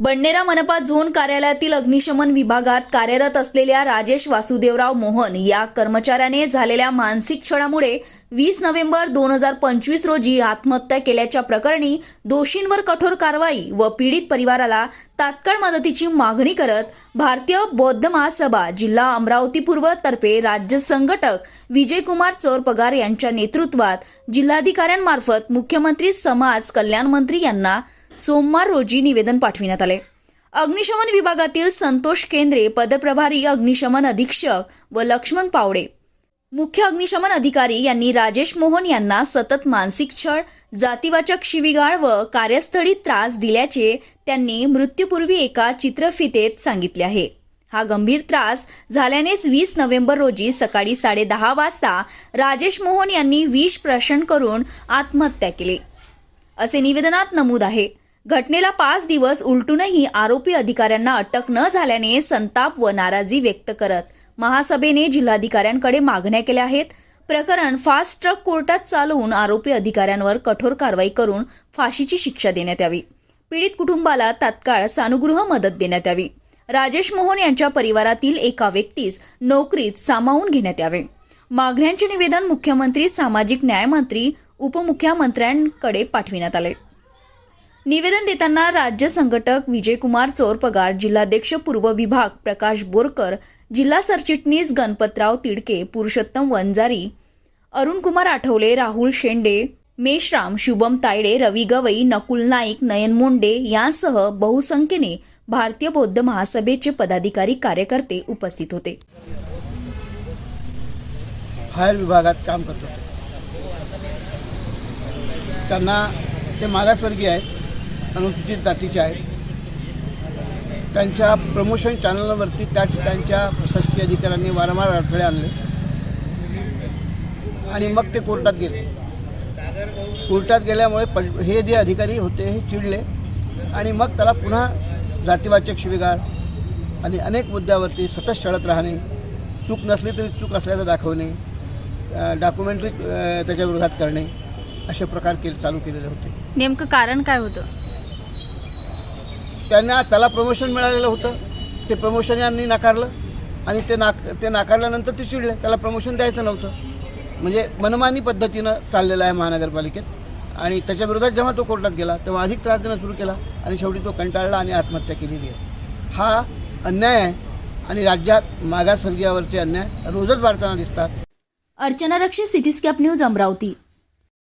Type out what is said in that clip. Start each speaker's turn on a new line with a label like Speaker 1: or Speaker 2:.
Speaker 1: बंडेरा मनपा झोन कार्यालयातील अग्निशमन विभागात कार्यरत असलेल्या राजेश वासुदेवराव मोहन या कर्मचाऱ्याने झालेल्या मानसिक छळामुळे वीस नोव्हेंबर दोन हजार पंचवीस रोजी आत्महत्या केल्याच्या प्रकरणी दोषींवर कठोर कारवाई व पीडित परिवाराला तात्काळ मदतीची मागणी करत भारतीय बौद्ध महासभा जिल्हा अमरावती पूर्व तर्फे राज्य संघटक विजयकुमार चोरपगार यांच्या नेतृत्वात जिल्हाधिकाऱ्यांमार्फत मुख्यमंत्री समाज कल्याण मंत्री यांना सोमवार रोजी निवेदन पाठविण्यात आले. अग्निशमन विभागातील संतोष केंद्रे पदप्रभारी अग्निशमन अधीक्षक व लक्ष्मण पावडे. मुख्य अग्निशमन अधिकारी यांनी राजेश मोहन यांना सतत मानसिक छळ जातीवाचक शिवीगाळ व कार्यस्थळी त्रास दिल्याचे त्यांनी मृत्यूपूर्वी एका चित्रफितेत सांगितले आहे. हा गंभीर त्रास झाल्यानेच वीस नोव्हेंबर रोजी सकाळी साडेदहा वाजता राजेश मोहन यांनी विष प्राशन करून आत्महत्या केली. असे निवेदनात नमूद आहे. घटनेला पाच दिवस उलटूनही आरोपी अधिकाऱ्यांना अटक न झाल्याने संताप व नाराजी व्यक्त करत महासभेने जिल्हाधिकाऱ्यांकडे मागण्या केल्या आहेत. प्रकरण फास्ट ट्रक कोर्टात चालवून आरोपी अधिकाऱ्यांवर कठोर कारवाई करून फाशीची शिक्षा देण्यात यावी. पीडित कुटुंबाला तात्काळ सानुगृह मदत देण्यात यावी. राजेश मोहन यांच्या परिवारातील एका व्यक्तीस नोकरीत सामावून घेण्यात यावे. मागण्यांचे निवेदन मुख्यमंत्री सामाजिक न्यायमंत्री उपमुख्यमंत्र्यांकडे पाठविण्यात आले. निवेदन देताना राज्य संघटक विजयकुमार चोरपगार जिल्हाध्यक्ष पूर्व विभाग प्रकाश बोरकर जिल्हा सरचिटणीस गणपतराव तिडके पुरुषोत्तम वंजारी अरुणकुमार आठवले राहुल शेंडे मेश्राम शुभम तायडे रवी गवई नकुल नाईक नयन मुंडे यांसह बहुसंख्येने भारतीय बौद्ध महासभेचे पदाधिकारी कार्यकर्ते उपस्थित होते.
Speaker 2: फायर विभागात काम करत होते. त्यांना ते मागासवर्गीय आहेत. अनुसूचित जातीचे आहेत. त्यांच्या प्रमोशन चॅनलवरती त्या ठिकाणच्या प्रशासकीय अधिकाऱ्यांनी वारंवार अडथळे आणले. आणि मग ते कोर्टात गेले. कोर्टात गेल्यामुळे पट हे जे अधिकारी होते हे चिडले. आणि मग त्याला पुन्हा जातीवाचक शिविगाळ आणि अनेक मुद्द्यावरती सतत शळत राहणे चूक नसली तरी चूक असल्याचं दाखवणे डॉक्युमेंटरी त्याच्या विरोधात करणे असे प्रकार केले चालू केलेले होते.
Speaker 3: नेमकं कारण काय होतं?
Speaker 2: त्यांना त्याला प्रमोशन मिळालेलं होतं. ते प्रमोशन यांनी नाकारलं आणि ते नाक ते नाकारल्यानंतर ते चिडले. त्याला प्रमोशन द्यायचं नव्हतं. म्हणजे मनमानी पद्धतीनं चाललेलं आहे महानगरपालिकेत. आणि त्याच्याविरोधात जेव्हा तो कोर्टात गेला तेव्हा अधिक त्रास देणं सुरू केला आणि शेवटी तो कंटाळला आणि आत्महत्या केलेली आहे. हा अन्याय आहे आणि राज्यात मागासवर्गीयावरचे अन्याय रोजच वाढताना दिसतात.
Speaker 1: Archana Rakshe cityscape news Amravati.